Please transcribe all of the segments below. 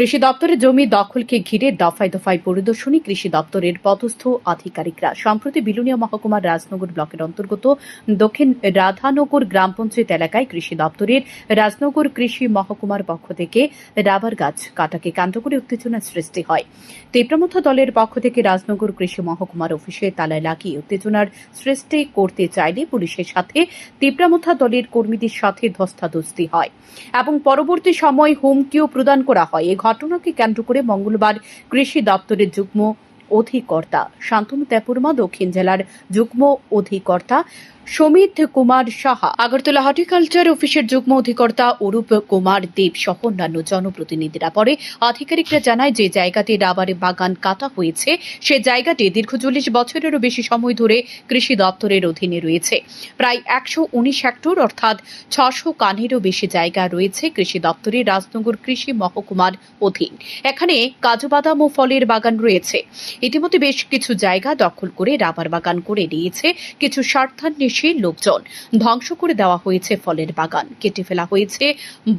কৃষি দপ্তরের জমি দখলকে ঘিরে দফায় দফায় পরিদর্শনী কৃষি দপ্তরের পদস্থ আধিকারিকরা। সম্প্রতি বিলুনিয়া মহকুমার রাজনগর ব্লকের অন্তর্গত দক্ষিণ রাধানগর গ্রাম পঞ্চায়েত এলাকায় কৃষি দপ্তরের রাজনগর কৃষি মহকুমার পক্ষ থেকে রাবার গাছ কাটাকে কেন্দ্র করে উত্তেজনার সৃষ্টি হয়। তীব্রমথা দলের পক্ষ থেকে রাজনগর কৃষি মহকুমার অফিসে তালায় লাগিয়ে উত্তেজনার সৃষ্টি করতে চাইলে পুলিশের সাথে তীব্রামথা দলের কর্মীদের সাথে ধস্তাধস্তি হয় এবং পরবর্তী সময় হুমকিও প্রদান করা হয়। ঘটনাকে কেন্দ্র করে মঙ্গলবার কৃষি দপ্তরের যুগ্ম অধিকর্তা শান্তনু তেপুরমা দক্ষিণ জেলার যুগ্ম অধিকর্তা সমিত কুমার সাহা, আগরতলা হর্টিকালচার অফিসের যুগ্ম অধিকর্তা অরূপ কুমার দেব সহ অন্যান্য জনপ্রতিনিধিরা। পরে আধিকারিকরা জানায়, যে জায়গাতে রাবারের বাগান কাটা হয়েছে, সে জায়গাটি দীর্ঘ চল্লিশ বছরেরও বেশি সময় ধরে কৃষি দপ্তরের অধীনে রয়েছে। প্রায় একশো উনিশ হেক্টর, অর্থাৎ ছশো কানেরও বেশি জায়গা রয়েছে কৃষি দপ্তরের রাজনগর কৃষি মহকুমার অধীন। এখানে কাজু বাদাম ও ফলের বাগান রয়েছে। ইতিমধ্যে বেশ কিছু জায়গা দখল করে রাবার বাগান করে নিয়েছে কিছু স্বার্থান্বেষী লোকজন ধ্বংস করে দেওয়া হয়েছে ফলের বাগান। কেটে ফেলা হয়েছে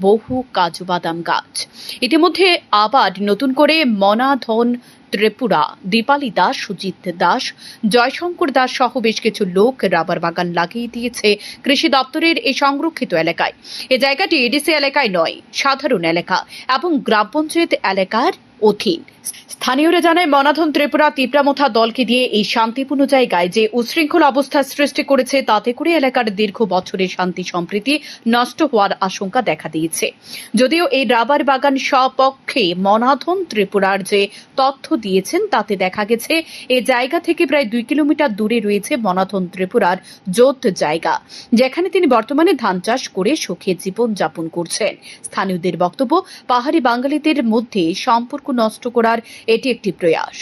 বহু কাজু বাদাম গাছ। ইতিমধ্যে আবার নতুন করে মনাধন ত্রিপুরা। দীপালি দাস, সুজিত দাস, জয়শঙ্কর দাস সহ বেশ কিছু লোক রাবার বাগান লাগিয়ে দিয়েছে কৃষি দপ্তরের এই সংরক্ষিত এলাকায়। এ জায়গাটি এডিসি এলাকায় নয়, সাধারণ এলাকা এবং গ্রাম পঞ্চায়েত এলাকার অধীন। স্থানীয়রা জানায় মনাধন ত্রিপুরা তিপ্রামথা দলকে দিয়ে এই শান্তিপূর্ণ জায়গায় যে উশৃঙ্খল অবস্থার সৃষ্টি করেছে, তাতে করে এলাকার দীর্ঘ বছরের শান্তি সম্প্রীতি নষ্ট হওয়ার আশঙ্কা দেখা দিয়েছে। যদিও এই রাবার বাগান সপক্ষে মনাধন ত্রিপুরার যে তথ্য দিয়েছেন, তাতে দেখা গেছে, এ জায়গা থেকে প্রায় দুই কিলোমিটার দূরে রয়েছে মনাধন ত্রিপুরার জোত জায়গা, যেখানে তিনি বর্তমানে ধান চাষ করে সুখে জীবন যাপন করছেন। স্থানীয়দের বক্তব্য, পাহাড়ি বাঙালিদের মধ্যে সম্পর্ক নষ্ট করার এটি একটি প্রয়াস।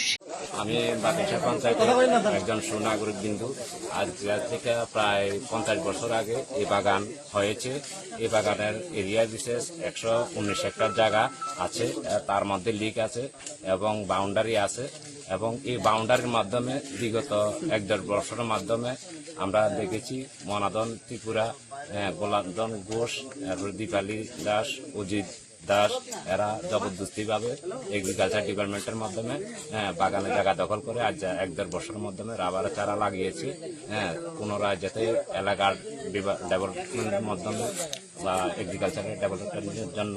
আমি বাগিচা পঞ্চায়েতের একজন সুনাগরিক বিন্দু। আজ থেকে প্রায় পঞ্চাশ বছর আগে এই বাগান হয়েছে। এই বাগানের এরিয়া বিশেষ একশো উনিশ হেক্টর জায়গা আছে তার মধ্যে লিক আছে এবং বাউন্ডারি আছে এবং এই বাউন্ডারির মাধ্যমে বিগত এক দেড় বছরের মাধ্যমে আমরা দেখেছি মনাদন ত্রিপুরা আহ, গোলাপদন ঘোষ দীপালি দাস অজিত দাস এরা জবরদস্তি ভাবে এগ্রিকালচার ডিপার্টমেন্টের মাধ্যমে হ্যাঁ, বাগানে জায়গা দখল করে আজ এক দেড় বছরের মাধ্যমে রাবার চারা লাগিয়েছি হ্যাঁ পুনরায় যাতে এলাকার ডেভেলপমেন্টের মাধ্যমে বা এগ্রিকালচারের ডেভেলপমেন্টের জন্য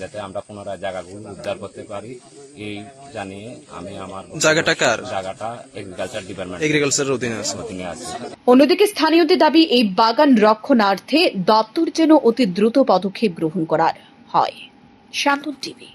যাতে আমরা পুনরায় জায়গাগুলো উদ্ধার করতে পারি এই জানিয়ে আমি আমার জায়গাটা কার? জায়গাটা এগ্রিকালচার ডিপার্টমেন্ট এগ্রিকালচারের আছে। অধীনে আছে। অন্যদিকে স্থানীয়দের দাবি এই বাগান রক্ষণার্থে দপ্তর যেন অতি দ্রুত পদক্ষেপ গ্রহণ করার হয়। শান্তন টিভি।